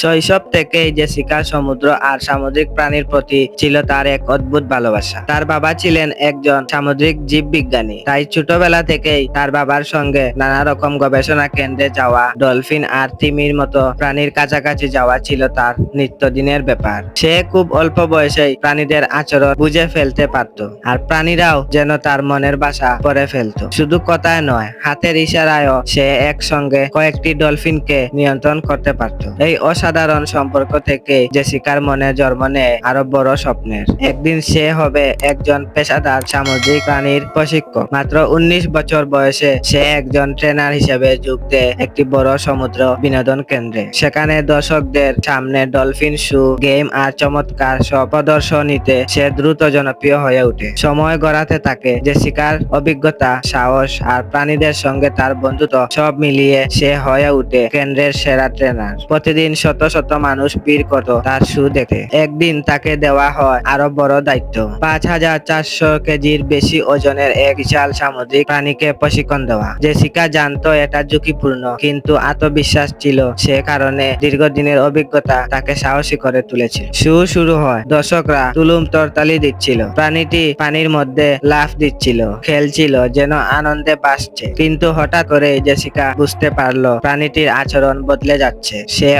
শৈশব থেকেই জেসিকা সমুদ্র আর সামুদ্রিক প্রাণীর প্রতি ছিল তার এক অদ্ভুত ভালোবাসা। তার বাবা ছিলেন একজন সামুদ্রিক জীববিজ্ঞানী, তাই ছোটবেলা থেকেই তার বাবার সঙ্গে নানা রকম গবেষণা কেন্দ্রে যাওয়া, ডলফিন আর তিমির মতো প্রাণীর কাছাকাছি যাওয়া ছিল তার নিত্যদিনের ব্যাপার। সে খুব অল্প বয়সেই প্রাণীদের আচরণ বুঝে ফেলতে পারত আর প্রাণীরাও যেন তার মনের বাসা পড়ে ফেলতো। শুধু কথায় নয়, হাতের ইশারায়ও সে একসঙ্গে কয়েকটি ডলফিনকে নিয়ন্ত্রণ করতে পারত। এই অসাধারণ সম্পর্ক থেকে জেসিকার মনে জন্ম নেয় আরও বড় স্বপ্নের। একদিন সে হবে একজন পেশাদার সামুদ্রিক প্রাণীর প্রশিক্ষক। মাত্র উনিশ বছর বয়সে সে একজন ট্রেনার হিসেবে যোগ দেয় একটি বড় সমুদ্র বিনোদন কেন্দ্রে। সেখানে দর্শকদের সামনে ডলফিন, শু, গেম আর চমৎকার সব প্রদর্শনীতে সে দ্রুত জনপ্রিয় হয়ে ওঠে। সময় গড়াতে থাকে জেসিকার অভিজ্ঞতা, সাহস আর প্রাণীদের সঙ্গে তার বন্ধুত্ব সব মিলিয়ে সে হয়ে ওঠে কেন্দ্রের সেরা ট্রেনার। প্রতিদিন শত শত মানুষ ভিড় করত তার শু দেখতে একদিন তাকে দেওয়া হয় আরও বড় দায়িত্ব। পাঁচ হাজার চারশো কেজির বেশি ওজনের এক বিশাল সামুদ্রিক প্রাণীকে প্রশিক্ষণ দেওয়া। জেসিকা জানতো এটা ঝুঁকিপূর্ণ, কিন্তু আত্মবিশ্বাস ছিল সে কারণে দীর্ঘদিনের অভিজ্ঞতা তাকে সাহসী করে তুলেছিল শু শুরু হয়, দর্শকরা তুলুম তরতালি দিচ্ছিল, প্রাণীটি পানির মধ্যে লাফ দিচ্ছিল, খেলছিল যেন আনন্দে বাসছে কিন্তু হঠাৎ করে জেসিকা বুঝতে পারল, প্রাণীটির আচরণ বদলে যাচ্ছে। সে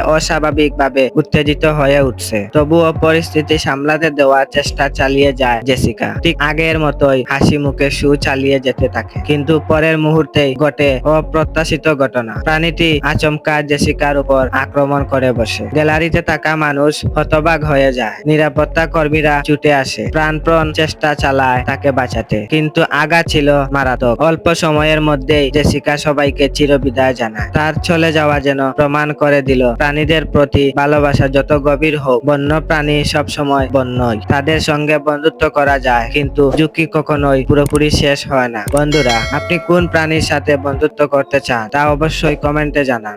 অস্বাভাবিকভাবে উত্তেজিত হয়ে উঠছে। তবুও পরিস্থিতি সামলাতে দেওয়ার চেষ্টা চালিয়ে যায় জেসিকা। ঠিক আগের মতোই হাসি মুখে শু চালিয়ে যেতে থাকে। কিন্তু পরের মুহূর্তেই ঘটে অপ্রত্যাশিত ঘটনা। প্রাণীটি আচমকা জেসিকার উপর আক্রমণ করে বসে। গ্যালারিতে থাকা মানুষ হতবাক হয়ে যায়। নিরাপত্তা কর্মীরা ছুটে আসে। প্রাণপ্রণ চেষ্টা চালায় তাকে বাঁচাতে। কিন্তু আগা ছিল মারাত্মক। অল্প সময়ের মধ্যেই জেসিকা সবাইকে চিরবিদায় জানায়। তার চলে যাওয়া যেন প্রমাণ করে দিল প্রাণীদের প্রতি ভালোবাসা যত গভীর হোক বন্য প্রাণী সবসময় বন্যই। তাদের সঙ্গে বন্ধুত্ব করা যায়, কিন্তু ঝুঁকি কখনোই পুরোপুরি শেষ হয় না। বন্ধুরা, আপনি কোন প্রাণীর সাথে বন্ধুত্ব করতে চান তা অবশ্যই কমেন্টে জানান।